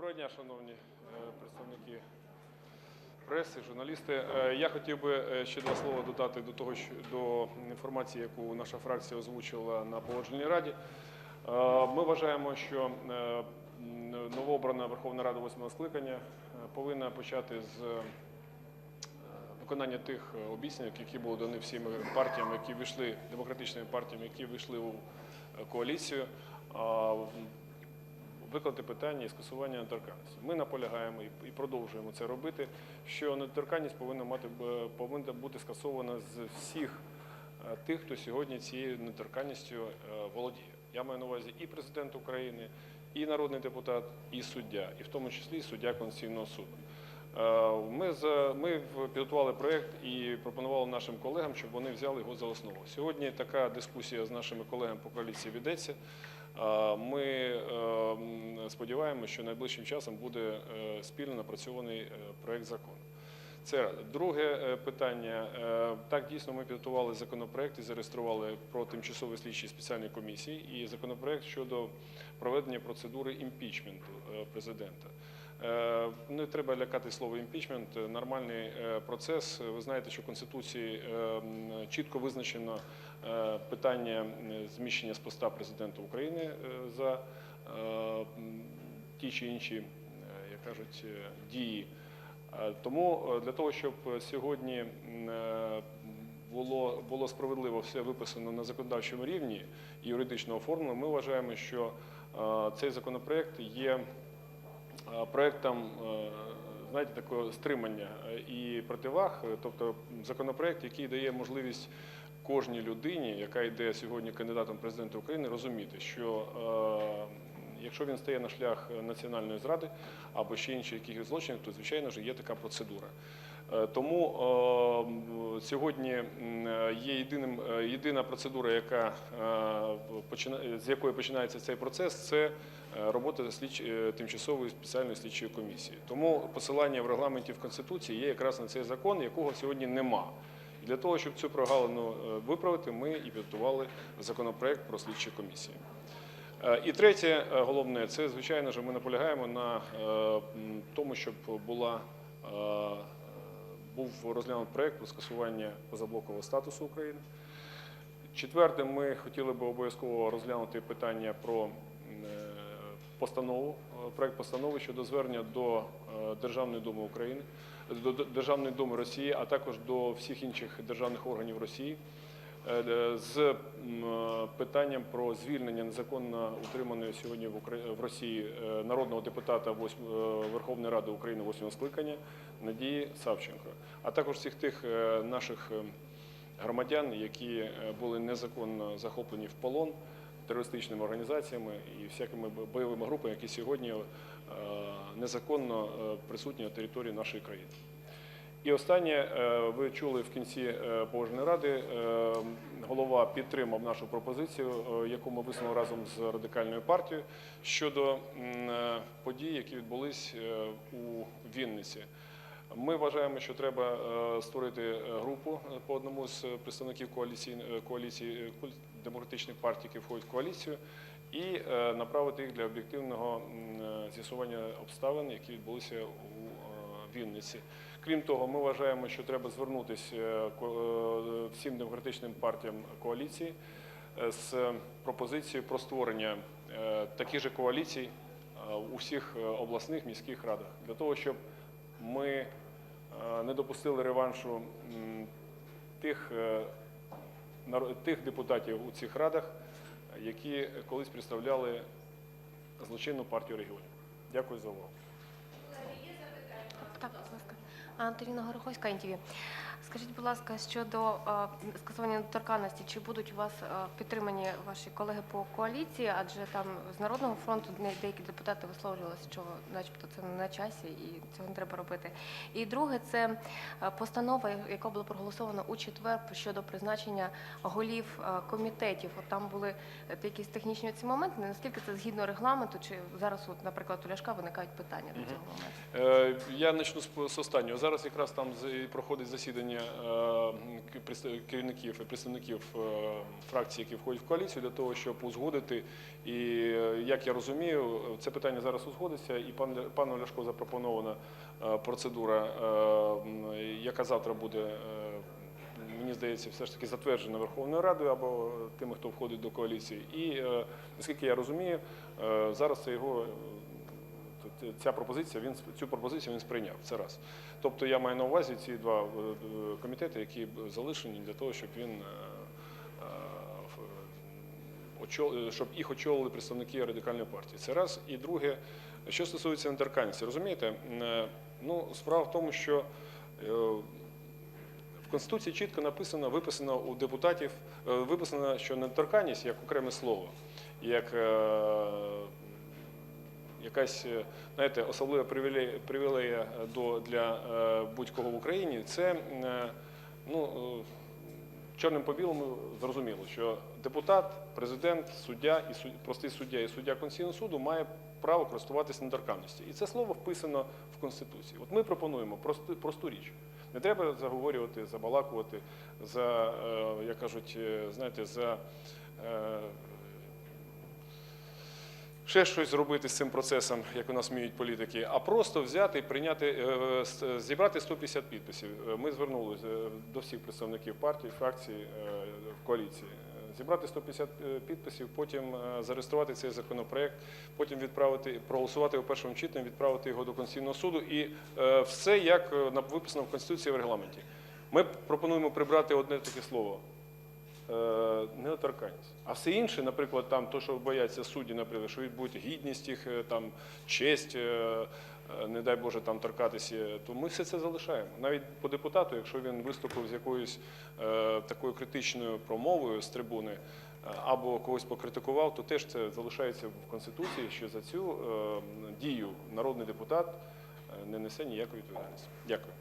Доброго дня, шановні е, представники преси, журналісти. Е, Я хотів би е, ще два слова додати до того, що до інформації, яку наша фракція озвучила на погодженій раді. Ми вважаємо, що новообрана Верховна Рада восьмого скликання повинна почати з виконання тих обіцянок, які були дані всіми партіями, які вийшли демократичними партіями, які вийшли у коаліцію. А, питання і скасування недоторканності. Ми наполягаємо і- продовжуємо це робити. Що недоторканність повинна мати повинна бути скасована з всіх е, тих, хто сьогодні цією недоторканністю е, володіє. Я маю на увазі і президент України, і народний депутат, і суддя, і в тому числі і суддя Конституційного суду. Е, Ми, за, ми підготували проєкт і пропонували нашим колегам, щоб вони взяли його за основу. Сьогодні така дискусія з нашими колегами по коаліції ведеться. Е, Ми е, сподіваємося, що найближчим часом буде е, спільно напрацьований проєкт закону. Це друге питання. Так, дійсно, ми підготували законопроект і зареєстрували про тимчасові слідчі спеціальні комісії і законопроект щодо проведення процедури імпічменту президента. Е, Не треба лякати слово імпічмент. е, Нормальний е, процес. Ви знаєте, що в Конституції чітко визначено питання зміщення з поста президента України за ті чи інші, як кажуть, дії. Тому для того, щоб сьогодні було, було справедливо все виписано на законодавчому рівні і юридично оформлено, ми вважаємо, що цей законопроект є проектом, е, знаєте, такого стримання е, і противаг, е, тобто законопроект, який дає можливість кожній людині, яка йде сьогодні кандидатом президента України, розуміти, що е, якщо він стає на шлях національної зради або ще інших якихось злочинів, то звичайно ж є така процедура. Е, Тому е, сьогодні е, є єдиним, е, єдина процедура, яка, е, з якої починається цей процес, це е, робота слідч... е, тимчасової спеціальної слідчої комісії. Тому посилання в регламенті в Конституції є якраз на цей закон, якого сьогодні нема. І для того, щоб цю прогалину е, виправити, ми і підготували законопроект про слідчі комісії. І третє, головне, це звичайно ж ми наполягаємо на тому, щоб була був розглянут проект про скасування позаблокового статусу України. Четверте, ми хотіли би обов'язково розглянути питання про постанову, е, проект постанови щодо звернення до е, Державної думи України, до Державної думи Росії, а також до всіх інших державних органів Росії е, з питанням про звільнення незаконно утриманої сьогодні в Росії народного депутата Верховної Ради України восьмого скликання Надії Савченко, а також всіх тих наших е, громадян, які були незаконно захоплені в полон терористичними організаціями і всякими бойовими групами, які сьогодні е, незаконно е, присутні на території нашої країни. І останнє, е, ви чули в кінці Погодженої ради, голова підтримав нашу пропозицію, яку ми висунули разом з радикальною партією щодо подій, які відбулись у Вінниці. Ми вважаємо, що треба е, створити е, групу е, по одному з представників коаліції, коаліції демократичних партій, які входять в коаліцію, і направити їх для об'єктивного з'ясування обставин, які відбулися у Вінниці. Крім того, ми вважаємо, що треба звернутися всім демократичним партіям коаліції з пропозицією про створення таких же коаліцій у всіх обласних міських радах для того, щоб ми е, не допустили реваншу тих, е, тих депутатів у цих радах, які колись представляли злочинну партію регіонів. Дякую за увагу. Так, будь ласка. Антоніна Гороховська, НТВ. Скажіть, будь ласка, щодо е, скасування недоторканності, чи будуть у вас е, підтримані ваші колеги по коаліції? Адже там з Народного фронту деякі депутати висловлювалися, що начебто це не на часі і цього не треба робити. І друге, це е, постанова, яка була проголосована у четвер щодо призначення голів комітетів. От там були якісь технічні ці моменти. Наскільки це згідно регламенту, чи зараз, от, наприклад, у Ляшка виникають питання до цього моменту? Я почну з останнього. Зараз якраз там проходить засідання е, керівників і представників е, фракцій, які входять в коаліцію, для того, щоб узгодити. І е, як я розумію, це питання зараз узгодиться, і пану Ляшко запропонована процедура, яка завтра буде. Мені здається, все ж таки затверджена Верховною Радою або тими, хто входить до коаліції. І наскільки я розумію, зараз це його ця пропозиція, він цю пропозицію він сприйняв. Це раз. Тобто я маю на увазі ці два е, е, комітети, які залишені для того, щоб він е, е, очол- е, щоб їх очолили представники радикальної партії. Це раз. І друге, що стосується недоторканності, розумієте, е, ну справа в тому, що е, в Конституції чітко написано, виписано у депутатів, е, виписано, що недоторканність як окреме слово, як е, якась е, знаєте, особлива привілея, привілея до, для е, будь-кого в Україні, це е, ну, е, чорним по білому зрозуміло, що депутат, президент, суддя і суд- простий суддя і суддя Конституційного суду має право користуватися недоторканністю. І це слово вписано в Конституції. От ми пропонуємо просту, просту річ. Не треба заговорювати, забалакувати за, е, як кажуть, е, знаєте, за е, ще щось зробити з цим процесом, як у нас вміють політики, а просто взяти і прийняти, е, с- зібрати 150 підписів. Е, Ми звернулися е, до всіх представників е, в коаліції. Е, Зібрати 150 е, підписів, потім е, зареєструвати цей законопроект, потім відправити, проголосувати у першому читанні, відправити його до Конституційного суду і е, все як е, виписано в Конституції в регламенті. Ми пропонуємо прибрати одне таке слово е, недоторканність. А все інше, наприклад, там то, що бояться судді, наприклад, що буде гідність їх, е, там честь, е, е, не дай Боже, там торкатися, то ми все це залишаємо. Навіть по депутату, якщо він виступив з якоюсь е, такою критичною промовою з трибуни. е, Або когось покритикував, то теж це залишається в Конституції, що за цю е, дію народний депутат е, не несе ніякої відповідальності. Дякую.